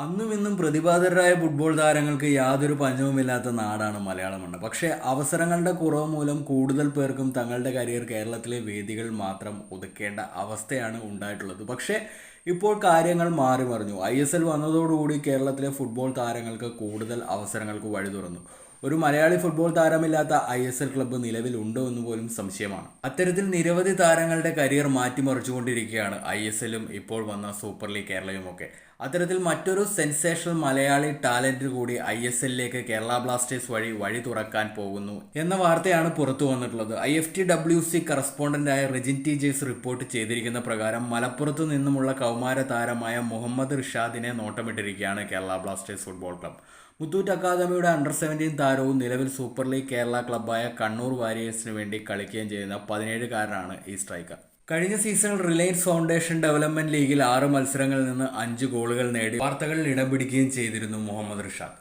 അന്നും ഇന്നും പ്രതിഭാതരായ ഫുട്ബോൾ താരങ്ങൾക്ക് യാതൊരു പഞ്ചവുമില്ലാത്ത നാടാണ് മലയാളം മണ്ണ് പക്ഷേ അവസരങ്ങളുടെ കുറവ് മൂലം കൂടുതൽ പേർക്കും തങ്ങളുടെ കരിയർ കേരളത്തിലെ വേദികൾ മാത്രം ഒതുക്കേണ്ട അവസ്ഥയാണ് ഉണ്ടായിട്ടുള്ളത്. പക്ഷേ ഇപ്പോൾ കാര്യങ്ങൾ മാറി മറിഞ്ഞു ഐ എസ് എൽ വന്നതോടുകൂടി കേരളത്തിലെ ഫുട്ബോൾ താരങ്ങൾക്ക് കൂടുതൽ അവസരങ്ങൾക്ക് വഴി തുറന്നു. ഒരു മലയാളി ഫുട്ബോൾ താരമില്ലാത്ത ഐ എസ് എൽ ക്ലബ്ബ് നിലവിലുണ്ടോ എന്ന് പോലും സംശയമാണ്. അത്തരത്തിൽ നിരവധി താരങ്ങളുടെ കരിയർ മാറ്റിമറിച്ചുകൊണ്ടിരിക്കുകയാണ് ഐ എസ് എല്ലും ഇപ്പോൾ വന്ന സൂപ്പർ ലീഗ് കേരളയും ഒക്കെ അത്തരത്തിൽ മറ്റൊരു സെൻസേഷണൽ മലയാളി ടാലന്റ് കൂടി ഐ എസ് എല്ലിലേക്ക് കേരള ബ്ലാസ്റ്റേഴ്സ് വഴി വഴി തുറക്കാൻ പോകുന്നു എന്ന വാർത്തയാണ് പുറത്തു വന്നിട്ടുള്ളത്. I F T W C കറസ്പോണ്ടന്റായ Rijin T Jaise report ചെയ്തിരിക്കുന്ന പ്രകാരം മലപ്പുറത്ത് നിന്നുമുള്ള കൗമാര താരമായ മുഹമ്മദ് റിഷാദിനെ നോട്ടമിട്ടിരിക്കുകയാണ് Kerala Blasters football club Muthoot അക്കാദമിയുടെ അണ്ടർ സെവന്റീൻ താരവും നിലവിൽ സൂപ്പർ ലീഗ് കേരള ക്ലബ്ബായ കണ്ണൂർ വാരിയേഴ്സിന് വേണ്ടി കളിക്കുകയും ചെയ്യുന്ന പതിനേഴുകാരനാണ് ഈ സ്ട്രൈക്കർ കഴിഞ്ഞ സീസണിൽ റിലയൻസ് ഫൗണ്ടേഷൻ ഡെവലപ്മെന്റ് ലീഗിൽ ആറ് മത്സരങ്ങളിൽ നിന്ന് അഞ്ച് ഗോളുകൾ നേടി വാർത്തകളിൽ ഇടം പിടിക്കുകയും ചെയ്തിരുന്നു മുഹമ്മദ് റിഷാദ്.